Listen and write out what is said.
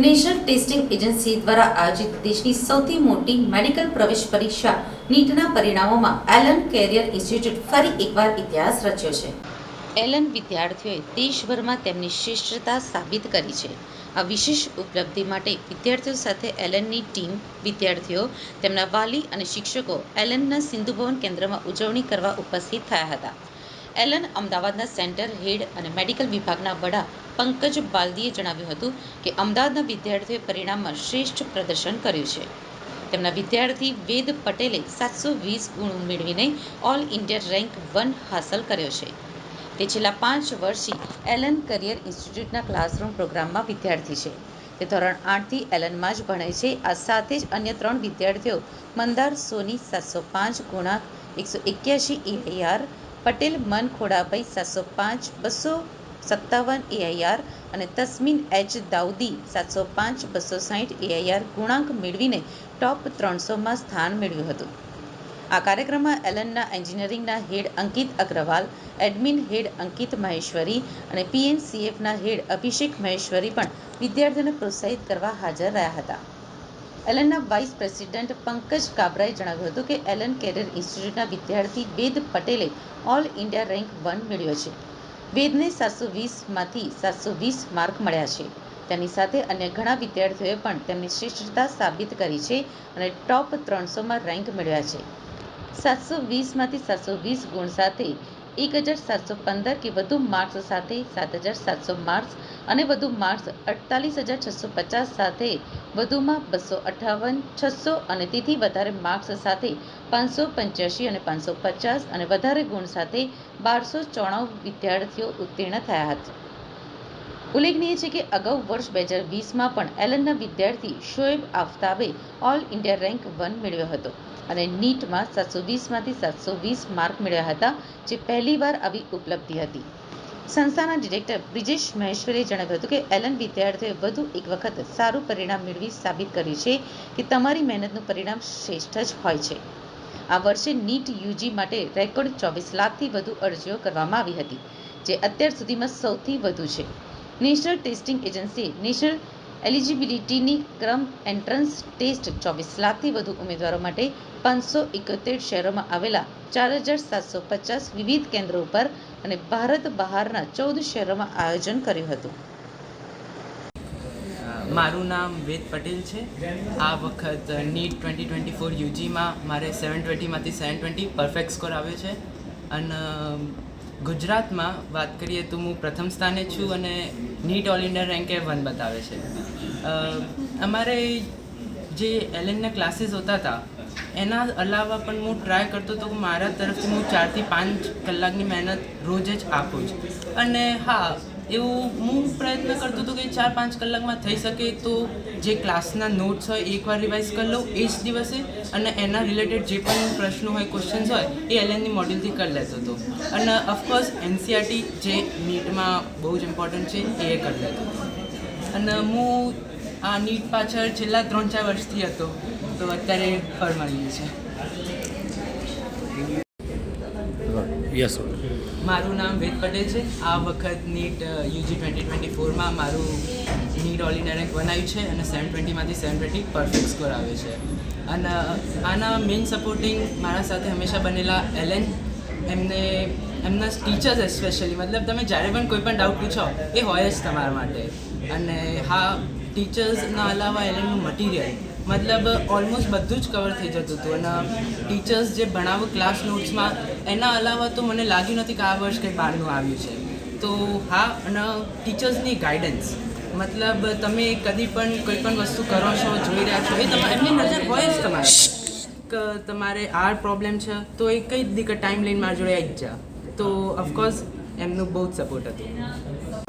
National testing agency દ્વારા આયોજિત દેશની સૌથી મોટી મેડિકલ પ્રવેશ પરીક્ષા નીટના પરિણામોમાં એલન કેરિયર ઇન્સ્ટિટ્યૂટ ફરી એકવાર ઇતિહાસ રચ્યો છે. એલન વિદ્યાર્થીઓએ દેશભરમાં તેમની શ્રેષ્ઠતા સાબિત કરી છે. આ વિશેષ ઉપલબ્ધિ માટે વિદ્યાર્થીઓ સાથે એલનની ટીમ, વિદ્યાર્થીઓ, તેમના વાલી અને શિક્ષકો એલનના સિંધુ ભવન કેન્દ્રમાં ઉજવણી કરવા ઉપસ્થિત થયા હતા. એલન અમદાવાદના સેન્ટર હેડ અને મેડિકલ વિભાગના વડા પંકજ બાલદીએ જણાવ્યું હતું કે અમદાવાદના વિદ્યાર્થીઓએ પરિણામમાં શ્રેષ્ઠ પ્રદર્શન કર્યું છે. તેમના વિદ્યાર્થી વેદ પટેલે સાતસો વીસ ગુણ મેળવીને ઓલ ઇન્ડિયા રેન્ક વન હાંસલ કર્યો છે. તે છેલ્લા પાંચ વર્ષથી એલન કરિયર ઇન્સ્ટિટ્યૂટના ક્લાસરૂમ પ્રોગ્રામમાં વિદ્યાર્થી છે. તે ધોરણ આઠથી એલનમાં જ ભણે છે. આ સાથે જ અન્ય ત્રણ વિદ્યાર્થીઓ મંદાર સોની સાતસો પાંચ ગુણાંક એકસો એક્યાસી એઆઈઆર પટેલ મન ખોડાભાઈ સાતસો પાંચ, બસો સત્તાવન એઆઈઆર અને તસ્મીન એચ દાઉદી, સાતસો પાંચ, બસો સાહીઠ એઆઈઆર ગુણાંક મેળવીને ટોપ ત્રણસોમાં સ્થાન મેળવ્યું હતું. આ કાર્યક્રમમાં એલનના એન્જિનિયરિંગના head Ankit Agrawal, admin head Ankit Maheshwari અને પીએનસીએફના હેડ અભિષેક મહેશ્વરી પણ વિદ્યાર્થીઓને પ્રોત્સાહિત કરવા હાજર રહ્યા હતા. એલનના વાઇસ પ્રેસિડેન્ટ પંકજ કાબરાએ જણાવ્યું હતું કે એલન કેરિયર ઇન્સ્ટિટ્યૂટના વિદ્યાર્થી વેદ પટેલે ઓલ ઇન્ડિયા રેન્ક વન મેળવ્યો છે. વેદને સાતસો વીસમાંથી સાતસો વીસ માર્ક મળ્યા છે. તેની સાથે અન્ય ઘણા વિદ્યાર્થીઓએ પણ તેમની શ્રેષ્ઠતા સાબિત કરી છે અને ટોપ ત્રણસોમાં રેન્ક મેળવ્યા છે. સાતસો વીસમાંથી સાતસો વીસ ગુણ સાથે એક હજાર સાતસો પંદર કે વધુ માર્ક્સ સાથે સાત હજાર સાતસો માર્ક્સ અને વધુ માર્ક્સ અડતાલીસ હજાર છસો પચાસ સાથે, વધુમાં બસો અઠાવન છસો અને તેથી વધારે માર્ક્સ સાથે પાંચસો પંચ્યાસી અને પાંચસો પચાસ અને વધારે ગુણ સાથે બારસો ચોરાણું વિદ્યાર્થીઓ ઉત્તીર્ણ થયા હતા. ઉલ્લેખનીય છે કે અગાઉ વર્ષ બે હજાર વીસમાં પણ એલનના વિદ્યાર્થી શોએબ આફતાબે ઓલ ઇન્ડિયા રેન્ક વન મેળવ્યો હતો અને નીટમાં સાતસો વીસમાંથી સાતસો વીસ માર્ક મેળવ્યા હતા, જે પહેલીવાર આવી ઉપલબ્ધિ હતી. સંસ્થાના ડિરેક્ટર બ્રિજેશ મહેશ્વરીએ જણાવ્યું હતું કે એલન વિદ્યાર્થીઓએ વધુ એક વખત સારું પરિણામ મેળવી સાબિત કર્યું છે કે તમારી મહેનતનું પરિણામ શ્રેષ્ઠ જ હોય છે. આ વર્ષે નીટ યુજી માટે રેકોર્ડ ચોવીસ લાખથી વધુ અરજીઓ કરવામાં આવી હતી, જે અત્યાર સુધીમાં સૌથી વધુ છે. નેશનલ ટેસ્ટિંગ એજન્સી નેશનલ એલિજિબિલિટીની ક્રમ એન્ટ્રન્સ ટેસ્ટ ચોવીસ લાખથી વધુ ઉમેદવારો માટે પાંચસો એકોતેર શહેરોમાં આવેલા ચાર હજાર સાતસો પચાસ વિવિધ કેન્દ્રો ઉપર અને ભારત બહારના ચૌદ શહેરોમાં આયોજન કર્યું હતું. મારું નામ વેદ પટેલ છે. આ વખત નીટ ટ્વેન્ટી ટ્વેન્ટી ફોર યુજીમાં મારે સેવન ટ્વેન્ટીમાંથી સેવન ટ્વેન્ટી પરફેક્ટ સ્કોર આવ્યો છે. અને ગુજરાતમાં વાત કરીએ તો હું પ્રથમ સ્થાને છું અને નીટ ઓલ ઇન્ડિયા રેન્કે વન બતાવે છે. અમારે જે એલએનના ક્લાસીસ હોતા હતા એના અલાવા પણ હું ટ્રાય કરતો હતો કે મારા તરફથી હું ચારથી પાંચ કલાકની મહેનત રોજ જ આપું છું. અને હા, એવું હું પ્રયત્ન કરતો હતો કે ચાર પાંચ કલાકમાં થઈ શકે તો જે ક્લાસના નોટ્સ હોય એકવાર રિવાઇઝ કરી લઉં એ જ દિવસે અને એના રિલેટેડ જે પણ પ્રશ્નો હોય ક્વેશ્ચન્સ હોય, એ એલએનની મોડ્યુલથી કરી લેતો હતો. અને ઓફકોર્સ એનસીઆરટી જે નીટમાં બહુ જ ઇમ્પોર્ટન્ટ છે, એ કરી લેતો અને હું આ નીટ પાછળ છેલ્લા ત્રણ ચાર વર્ષથી હતો. તો અત્યારે ફળ મળી છે. યસ મારું નામ વેદ પટેલ છે. આ વખત નીટ યુજી ટ્વેન્ટી ટ્વેન્ટી ફોરમાં મારું નીટ ઓલ ઇન્ડિયા રેન્ક બનાવ્યું છે અને સેવન ટ્વેન્ટીમાંથી સેવન ટ્વેન્ટી પરફેક્ટ સ્કોર આવે છે. અને આના મેઇન સપોર્ટિંગ મારા સાથે હંમેશા બનેલા એલેન. એમને એમના ટીચર્સ એસ્પેશિયલી મતલબ તમે જ્યારે પણ કોઈ પણ ડાઉટ પૂછો એ હોય જ તમારા માટે. અને હા ટીચર્સના અલાવા એલેનનું મટીરિયલ મતલબ ઓલમોસ્ટ બધું જ કવર થઈ જતું હતું. અને ટીચર્સ જે ભણાવો ક્લાસ નોટ્સમાં એના અલાવા તો મને લાગ્યું નથી કે આ વર્ષ કંઈ બહારનું આવ્યું છે. તો હા, અને ટીચર્સની ગાઈડન્સ મતલબ, તમે કદી પણ કોઈ પણ વસ્તુ કરો છો, જોઈ રહ્યા છો, એ તમારે એમની નજર હોય જ તમારે તમારે આ પ્રોબ્લેમ છે, તો એ કઈ દીક ટાઈમ લઈને મારા જોડે આવી જ જા. તો ઓફકોર્સ એમનું બહુ જ સપોર્ટ હતું.